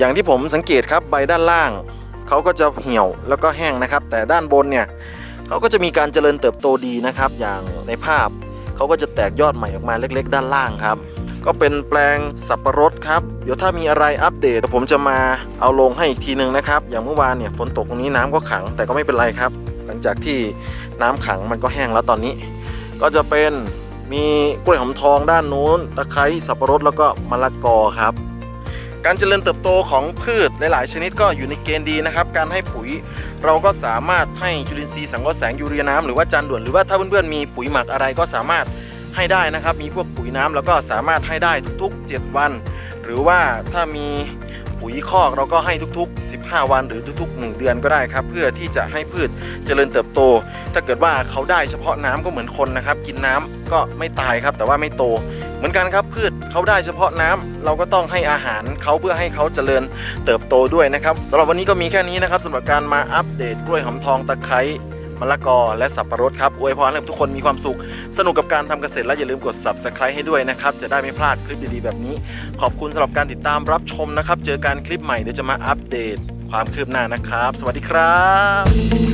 อย่างที่ผมสังเกตครับใบด้านล่างเขาก็จะเหี่ยวแล้วก็แห้งนะครับ แต่ด้านบนเนี่ยเขาก็จะมีการเจริญเติบโตดีนะครับ อย่างในภาพเขาก็จะแตกยอดใหม่ออกมาเล็ก ๆ ด้านล่างครับ ก็เป็นแปลงสับปะรดครับเดี๋ยวถ้ามีอะไรอัปเดตผมจะมาเอาลงให้อีกทีหนึ่งนะครับ อย่างเมื่อวานเนี่ยฝนตกตรงนี้น้ำก็ขังแต่ก็ไม่เป็นไรครับ หลังจากที่น้ำขังมันก็แห้งแล้วตอนนี้ ก็จะเป็นมีกล้วยหอมทองด้านนู้น ตะไคร้สับปะรดแล้วก็มะละกอครับ การเจริญเติบโตของพืชหลาย ๆ ชนิดก็อยู่ในเกณฑ์ดีนะครับ การให้ปุ๋ยเราก็สามารถให้จุลินทรีย์สังเคราะห์แสงยูเรียน้ำหรือว่าจานด่วนหรือว่าถ้าเพื่อน ๆ มีปุ๋ยหมักอะไรก็สามารถให้ได้นะครับ มีพวกปุ๋ยน้ำแล้วก็สามารถให้ได้ทุก ๆ 7 วัน หรือว่าถ้ามีปุ๋ยคอกเราก็ให้ทุกๆ 15 วันหรือทุกๆ 1 เดือนก็ได้ครับ เพื่อที่จะให้พืชเจริญเติบโต ถ้าเกิดว่าเขาได้เฉพาะน้ำก็เหมือนคนนะครับ กินน้ำก็ไม่ตายครับ แต่ว่าไม่โต เหมือนกันครับพืชเขาได้เฉพาะน้ำเราก็ต้องให้อาหารเขาเพื่อให้เขาเจริญเติบโตด้วยนะครับสำหรับวันนี้ก็มีแค่นี้นะครับสำหรับการมาอัปเดตกล้วยหอมทองตะไคร้มะละกอและสับปะรดครับอวยพรให้ทุกคนมีความสุข สนุกกับการทำเกษตรและอย่าลืมกด subscribe ให้ด้วยนะครับ จะได้ไม่พลาดคลิปดีๆ แบบนี้ ขอบคุณสำหรับการติดตามรับชมนะครับ เจอกันคลิปใหม่เดี๋ยวจะมาอัปเดตความคืบหน้านะครับ สวัสดีครับ